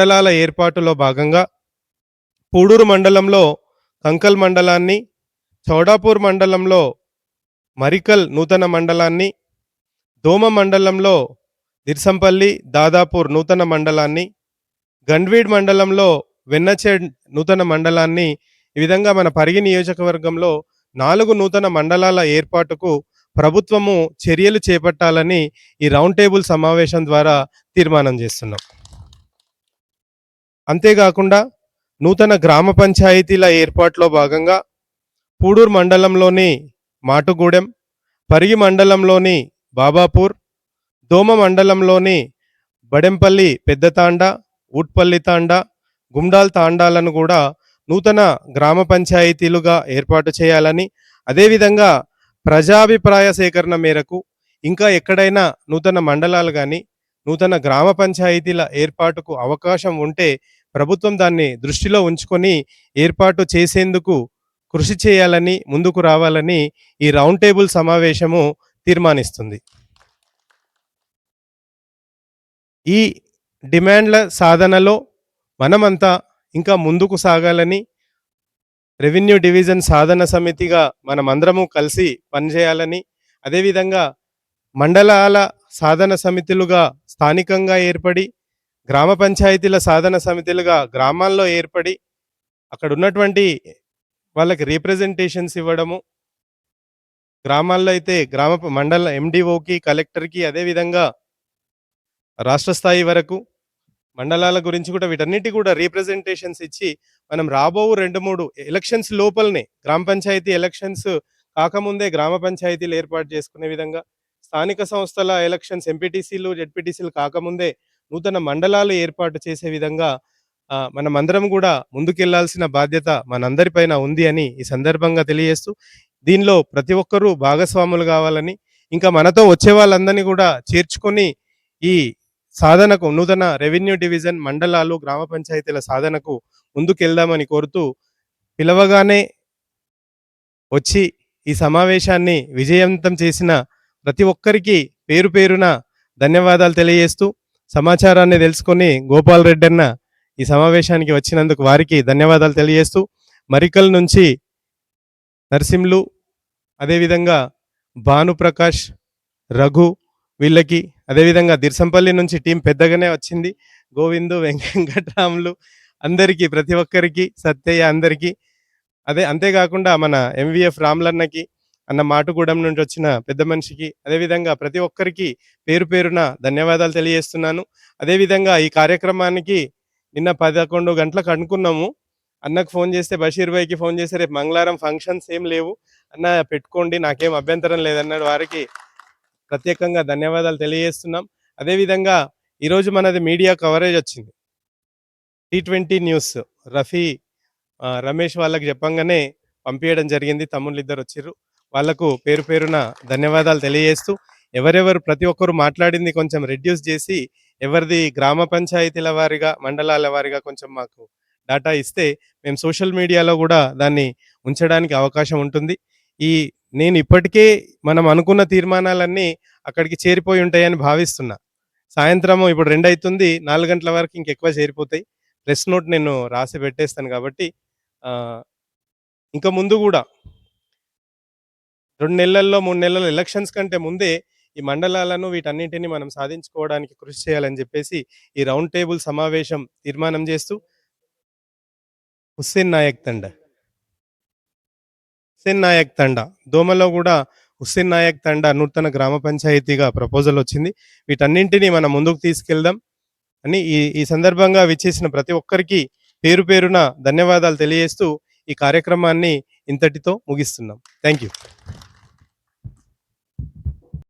మండలాల ఏర్పాటులో భాగంగా పూడూరు మండలంలో కంకల్ మండలాన్ని చౌడాపూర్ మండలంలో మరికల్ నూతన మండలాన్ని దోమ మండలంలో దిర్సంపల్లి దాదాపూర్ నూతన మండలాన్ని గండ్వీడ్ మండలంలో వెన్నచేడ్ నూతన మండలాన్ని ఈ విధంగా మన పరిగి నియోజకవర్గంలో నాలుగు నూతన మండలాల ఏర్పాటుకు ప్రభుత్వము చర్యలు చేపట్టాలని ఈ రౌండ్ టేబుల్ సమావేశం ద్వారా తీర్మానం చేస్తున్నాం. అంతేకాకుండా నూతన గ్రామ పంచాయతీల ఏర్పాటులో భాగంగా పూడూరు మండలంలోని మాటుగూడెం పరిగి మండలంలోని బాబాపూర్ దోమ మండలంలోని బడెంపల్లి పెద్దతాండ ఊట్పల్లి తాండ గుమ్డాల్ తాండాలను కూడా నూతన గ్రామ పంచాయతీలుగా ఏర్పాటు చేయాలని అదేవిధంగా ప్రజాభిప్రాయ సేకరణ మేరకు ఇంకా ఎక్కడైనా నూతన మండలాలు కానీ నూతన గ్రామ పంచాయతీల ఏర్పాటుకు అవకాశం ఉంటే ప్రభుత్వం దాన్ని దృష్టిలో ఉంచుకొని ఏర్పాటు చేసేందుకు కృషి చేయాలని ముందుకు రావాలని ఈ రౌండ్ టేబుల్ సమావేశము తీర్మానిస్తుంది. ఈ డిమాండ్ల సాధనలో మనమంతా ఇంకా ముందుకు సాగాలని రెవెన్యూ డివిజన్ సాధన సమితిగా మనమందరము కలిసి పనిచేయాలని అదేవిధంగా మండలాల సాధన సమితులుగా స్థానికంగా ఏర్పడి గ్రామ పంచాయతీల సాధన సమితులుగా గ్రామాల్లో ఏర్పడి అక్కడ ఉన్నటువంటి వాళ్ళకి రీప్రజెంటేషన్స్ ఇవ్వడము గ్రామాల్లో అయితే గ్రామ మండల ఎండిఓకి కలెక్టర్కి అదేవిధంగా రాష్ట్ర స్థాయి వరకు మండలాల గురించి కూడా వీటన్నిటి కూడా రీప్రజెంటేషన్స్ ఇచ్చి మనం రాబో రెండు మూడు ఎలక్షన్స్ లోపలనే గ్రామ పంచాయతీ ఎలక్షన్స్ కాకముందే గ్రామ పంచాయతీలు ఏర్పాటు చేసుకునే విధంగా స్థానిక సంస్థల ఎలక్షన్స్ ఎంపీటీసీలు జెడ్పీటీసీలు కాకముందే నూతన మండలాలు ఏర్పాటు చేసే విధంగా మనమందరం కూడా ముందుకెళ్ళాల్సిన బాధ్యత మనందరిపైన ఉంది అని ఈ సందర్భంగా తెలియజేస్తూ దీనిలో ప్రతి ఒక్కరూ భాగస్వాములు కావాలని ఇంకా మనతో వచ్చే వాళ్ళందరినీ కూడా చేర్చుకొని ఈ సాధనకు నూతన రెవెన్యూ డివిజన్ మండలాలు గ్రామ పంచాయతీల సాధనకు ముందుకెళ్దామని కోరుతూ పిలవగానే వచ్చి ఈ సమావేశాన్ని విజయవంతం చేసిన ప్రతి ఒక్కరికి పేరు పేరున ధన్యవాదాలు తెలియజేస్తూ సమాచారాన్ని తెలుసుకొని గోపాల్ రెడ్డి అన్న ఈ సమావేశానికి వచ్చినందుకు వారికి ధన్యవాదాలు తెలియజేస్తూ మరికల్ నుంచి నరసింహులు అదేవిధంగా భానుప్రకాష్ రఘు వీళ్ళకి అదేవిధంగా దిర్సంపల్లి నుంచి టీం పెద్దగానే వచ్చింది. గోవిందు వెంకటరాములు అందరికీ ప్రతి ఒక్కరికి సత్యయ్య అందరికీ. అదే అంతేకాకుండా మన ఎంవిఎఫ్ రామ్లన్నకి అన్న మాటుగూడెం నుండి వచ్చిన పెద్ద మనిషికి అదేవిధంగా ప్రతి ఒక్కరికి పేరు పేరున ధన్యవాదాలు తెలియజేస్తున్నాను. అదేవిధంగా ఈ కార్యక్రమానికి నిన్న పదకొండు గంటలకు అనుకున్నాము. అన్నకు ఫోన్ చేస్తే బషీర్ భాయ్కి ఫోన్ చేస్తే రేపు మంగళవారం ఫంక్షన్స్ ఏం లేవు. అన్న పెట్టుకోండి నాకేం అభ్యంతరం లేదన్నాడు. వారికి ప్రత్యేకంగా ధన్యవాదాలు తెలియజేస్తున్నాం. అదేవిధంగా ఈరోజు మనది మీడియా కవరేజ్ వచ్చింది. T twenty news. Rafi Ramesh వాళ్ళకి చెప్పంగానే పంపించడం జరిగింది. తమ్ముళ్ళు ఇద్దరు వచ్చిర్రు వాళ్ళకు పేరు పేరున ధన్యవాదాలు తెలియజేస్తూ ఎవరెవరు ప్రతి ఒక్కరు మాట్లాడింది కొంచెం రెడ్యూస్ చేసి ఎవరిది గ్రామ పంచాయతీల వారిగా మండలాల వారిగా కొంచెం మాకు డాటా ఇస్తే మేము సోషల్ మీడియాలో కూడా దాన్ని ఉంచడానికి అవకాశం ఉంటుంది. ఈ నేను ఇప్పటికే మనం అనుకున్న తీర్మానాలన్నీ అక్కడికి చేరిపోయి ఉంటాయని భావిస్తున్నా. సాయంత్రం ఇప్పుడు రెండు అవుతుంది నాలుగు గంటల వరకు ఇంకెక్కువ చేరిపోతాయి. ప్రెస్ నోట్ నేను రాసి పెట్టేస్తాను కాబట్టి ఇంకా ముందు కూడా రెండు నెలల్లో మూడు నెలల ఎలక్షన్స్ కంటే ముందే ఈ మండలాలను వీటన్నింటిని మనం సాధించుకోవడానికి కృషి చేయాలని చెప్పేసి ఈ రౌండ్ టేబుల్ సమావేశం తీర్మానం చేస్తూ హుస్సేన్ నాయక్ తండ. హుస్సేన్ నాయక్ తండ. దోమలో కూడా హుస్సేన్ నాయక్ తండ నూతన గ్రామ పంచాయతీగా ప్రపోజల్ వచ్చింది. వీటన్నింటినీ మనం ముందుకు తీసుకెళ్దాం అని ఈ ఈ సందర్భంగా విచ్చేసిన ప్రతి ఒక్కరికి పేరు పేరున ధన్యవాదాలు తెలియజేస్తూ ఈ కార్యక్రమాన్ని ఇంతటితో ముగిస్తున్నాం. Thank you